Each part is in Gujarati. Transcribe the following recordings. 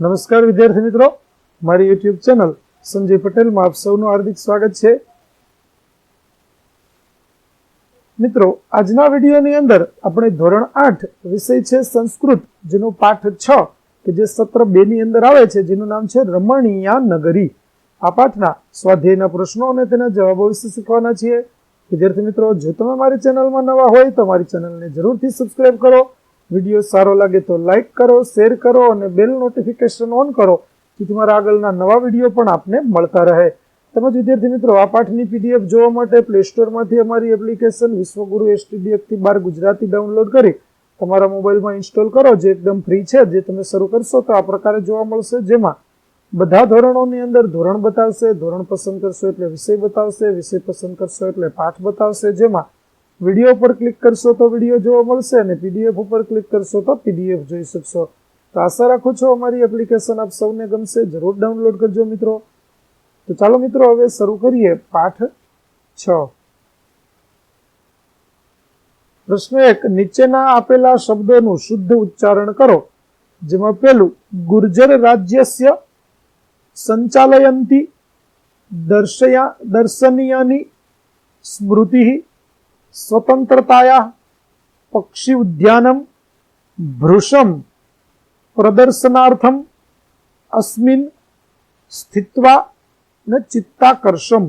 નમસ્કાર વિદ્યાર્થી મિત્રો. મારી યુટ્યુબ ચેનલ સંજય પટેલમાં આપ સૌનું હાર્દિક સ્વાગત છે. મિત્રો, આજના વિડીયોની અંદર આપણે ધોરણ આઠ વિષય છે સંસ્કૃત, જેનો પાઠ છ, કે જે સત્ર બે ની અંદર આવે છે, જેનું નામ છે રમણીયા નગરી. આ પાઠના સ્વાધ્યાયના પ્રશ્નો અને તેના જવાબો વિશે શીખવાના છીએ. વિદ્યાર્થી મિત્રો, જો તમે મારી ચેનલમાં નવા હોય તો મારી ચેનલને જરૂરથી સબસ્ક્રાઇબ કરો. વીડિયો સારો લાગે તો લાઈક કરો, શેર કરો અને બેલ નોટિફિકેશન ઓન કરો, જેથી મારા આગળના નવા વીડિયો પણ આપને મળતા રહે. તેમજ વિદ્યાર્થી મિત્રો, આ પાઠની પીડીએફ જોવા માટે પ્લે સ્ટોરમાંથી અમારી એપ્લિકેશન વિશ્વગુરુ એસટીડીએફથી બાર ગુજરાતી ડાઉનલોડ કરી તમારા મોબાઈલમાં ઇન્સ્ટોલ કરો, જે એકદમ ફ્રી છે, જે તમે શરૂ કરશો તો આ પ્રકારે જોવા મળશે. જેમાં બધા ધોરણોની અંદર ધોરણ બતાવશે, ધોરણ પસંદ કરશો એટલે વિષય બતાવશે, વિષય પસંદ કરશો એટલે પાઠ બતાવશે. જેમાં વીડિયો પર ક્લિક કરશો તો વીડિયો જોવા મળશે અને પીડીએફ ઉપર ક્લિક કરશો તો પીડીએફ જોઈ શકશો. તો આશા રાખું છું અમારી એપ્લિકેશન આપ સૌને ગમશે. જરૂર ડાઉનલોડ કરજો મિત્રો. તો ચાલો મિત્રો, હવે શરૂ કરીએ પાઠ છ. પ્રશ્ન એક, નીચેના આપેલા શબ્દોનું શુદ્ધ ઉચ્ચારણ કરો, જેમાં પેલું ગુર્જર રાજ્યસ્ય સંચાલયંતી દર્શયા દર્શનીયાની સ્મૃતિ સ્વતંત્રતાયા પક્ષી ઉદ્યાનમ ભૃશમ પ્રદર્શનાર્થમ અસ્મિન સ્થિત્વા ને ચિત્તાકર્ષમ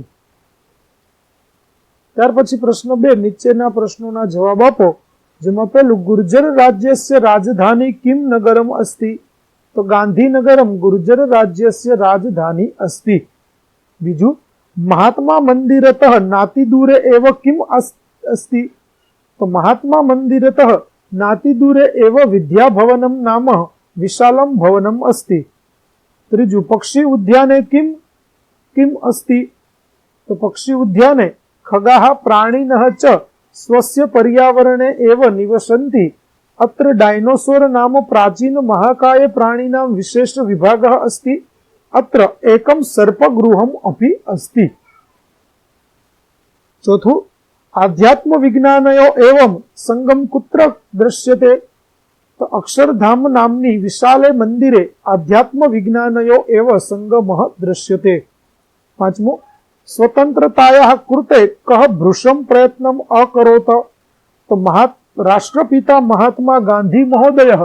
ત્યાર પછી પ્રશ્ન બે, નીચેના પ્રશ્નોના જવાબ આપો, જેમાં પહેલું, ગુર્જર રાજ્યસ્ય રાજધાની કિમ નગરમ અસ્તિ? તો ગાંધીનગરમ ગુર્જર રાજ્યસ્ય રાજધાની અસ્તિ. બીજું, મહાત્મા મંદિરત નાતિ દૂરે એવ કિમ અસ્તિ? अस्ति तो महात्मा मंदिरतः नातिदूरे एव विद्याभवनं नाम विशालं भवनम् अस्ति त्रिजु पक्षी उद्याने किं किम् अस्ति तो पक्षी उद्याने खगाः प्राणिनः च स्वस्य पर्यावरणे एव निवसन्ति अत्र डायनोसोर नाम प्राचीन महाकाय प्राणिनां विशेष विभागः अस्ति अत्र एकं सर्पगृहम् अपि अस्ति चौथું આધ્યાત્મ વિજ્ઞાનયો એવમ સંગમ કુત્ર દ્રશ્યતે તો અક્ષરધામ નામની વિશાલે મંદિરે આધ્યાત્મ વિજ્ઞાનયો એવ સંગમ દ્રશ્યતે પાંચમું સ્વતંત્રતાયા કૃતે કહ ભૃશમ પ્રયત્નમ અકરોત તો મહા રાષ્ટ્રપિતા મહાત્મા ગાંધી મહોદય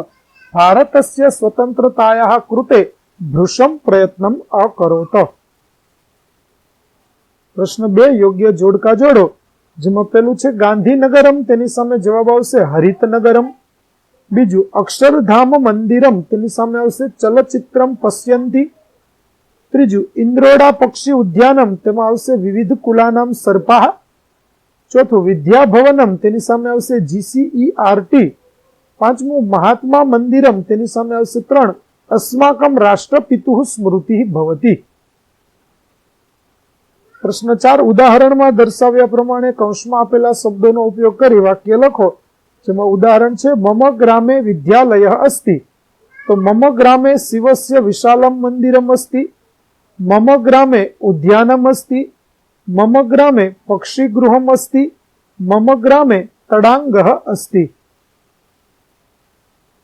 ભારતસ્ય સ્વતંત્રતાયા કૃતે ભૃશમ પ્રયત્નમ અકરોત પ્રશ્ન બે યોગ્ય જોડકા જોડો જેમાં પેલું છે ગાંધીનગરમ, તેની સામે જવાબ આવશે હરિતનગરમ. બીજું, અક્ષરધામ મંદિરમ, તેની સામે આવશે ચલચિત્રમ પશ્યંતી. ત્રીજું, ઇન્દ્રોડા પક્ષી ઉદ્યાનમ, તેમાં આવશે વિવિધ કુલાનામ સર્પાહ. ચોથું, વિદ્યાભવનમ, તેની સામે આવશે જીસીઈઆરટી. પાંચમું, મહાત્મા મંદિરમ, તેની સામે આવશે ત્રણ, અસ્માકમ રાષ્ટ્રપિતુ સ્મૃતિ ભવતી. પ્રશ્ન ચાર ઉદાહરણમાં દર્શાવ્યા પ્રમાણે કૌંસમાં આપેલા શબ્દોનો ઉપયોગ કરી વાક્ય લખો. જેમાં ઉદાહરણ છે, મમ ગ્રામે વિદ્યાલય અસ્તિ. તો મમ ગ્રામે શિવસ્ય વિશાલમ મંદિરમ અસ્તિ. મમ ગ્રામે ઉદ્યાનમ અસ્તિ. મમ ગ્રામે પક્ષીગૃહમ અસ્તિ. મમ ગ્રામે તડાંગ અસ્તિ.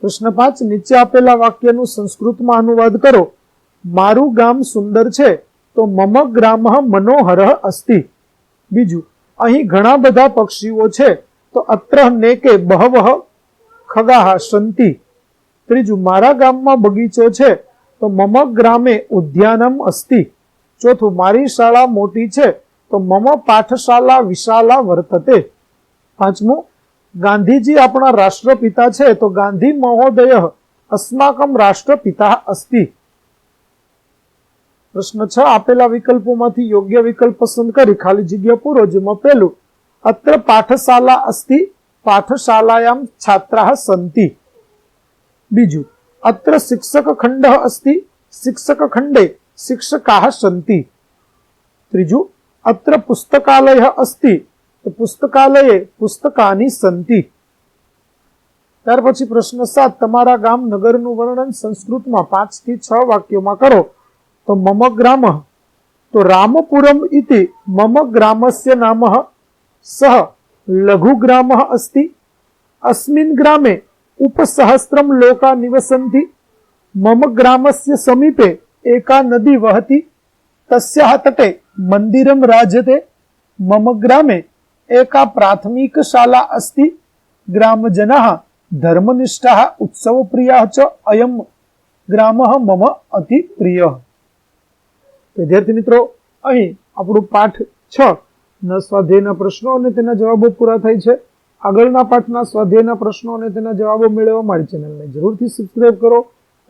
પ્રશ્ન પાંચ, નીચે આપેલા વાક્યનું સંસ્કૃતમાં અનુવાદ કરો. મારું ગામ સુંદર છે. તો મમ ગ્રામ મનોહર અસ્તિ. બીજું, અહીં ઘણા બધા પક્ષીઓ છે, તો અત્ર નેકે બહવ ખગાહ સંતિ. ત્રીજું, મારા ગામમાં બગીચો છે, તો મમ ગ્રામે ઉદ્યાનમ અસ્તિ. ચોથું, મારી શાળા મોટી છે, તો મમ પાઠશાલા વિશાલા વર્તતે. પાંચમું, ગાંધીજી આપણા રાષ્ટ્રપિતા છે, તો ગાંધી મહોદય અસ્માકમ રાષ્ટ્રપિતા અસ્તિ. પ્રશ્ન છ, આપેલા વિકલ્પોમાંથી યોગ્ય વિકલ્પ પસંદ કરી ખાલી જગ્યા પૂરો, જેમાં પહેલું, અત્ર પાઠશાલા અસ્તિ, પાઠશાલાયામ છાત્રા સંતિ. બીજું, અત્ર શિક્ષક ખંડ અસ્તિ, શિક્ષક ખંડે શિક્ષકા સંતિ. ત્રીજું, અત્ર પુસ્તકાલય અસ્તિ, તો પુસ્તકાલયે પુસ્તકાની સંતિ. ત્યાર પછી પ્રશ્ન સાત, તમારા ગામ નગરનું વર્ણન સંસ્કૃતમાં પાંચથી છ વાક્યોમાં કરો. તો મમ ગ્રામ. તો રામપુરમ ઇતિ મમ ગ્રામસ્ય નામ. સહ લઘુગ્રામ અસ્તિ. અસ્મિન ગ્રામે ઉપસહસ્રમ લોકા નિવસંતિ મમ ગ્રામસ્ય સમીપે એકા નદી વહતી. તસ્યા તટે મંદિરમ રાજતે. મમ ગ્રામે એકા પ્રાથમિક શાલા અસ્તિ. ગ્રામજના ધર્મનિષ્ઠા ઉત્સવપ્રિયા ચ અયમ. ગ્રામ મમ અતિ પ્રિય. વિદ્યાર્થી મિત્રો, અહીં આપણું પાઠ છ ના સ્વાધ્યાયના પ્રશ્નો અને તેના જવાબો પૂરા થાય છે. આગળના પાઠના સ્વાધ્યાયના પ્રશ્નો અને તેના જવાબો મેળવવા મારી ચેનલને જરૂરથી સબસ્ક્રાઇબ કરો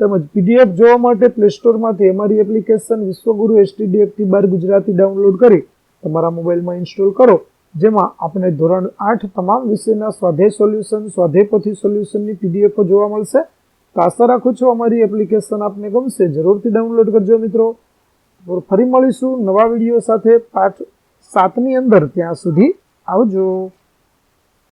તેમજ પીડીએફ જોવા માટે પ્લે સ્ટોરમાંથી અમારી એપ્લિકેશન વિશ્વગુરુ એસટીડીએફથી બાર ગુજરાતી ડાઉનલોડ કરી તમારા મોબાઈલમાં ઇન્સ્ટોલ કરો, જેમાં આપણે ધોરણ આઠ તમામ વિષયના સ્વાધ્યાય સોલ્યુશન સ્વાધ્યાયપોથી સોલ્યુશનની પીડીએફ જોવા મળશે. તો આશા રાખું છું અમારી એપ્લિકેશન આપને ગમશે. જરૂરથી ડાઉનલોડ કરજો મિત્રો. ફરી મળીશું નવા વીડિયો સાથે પાઠ સાતની અંદર. ત્યાં સુધી આવજો.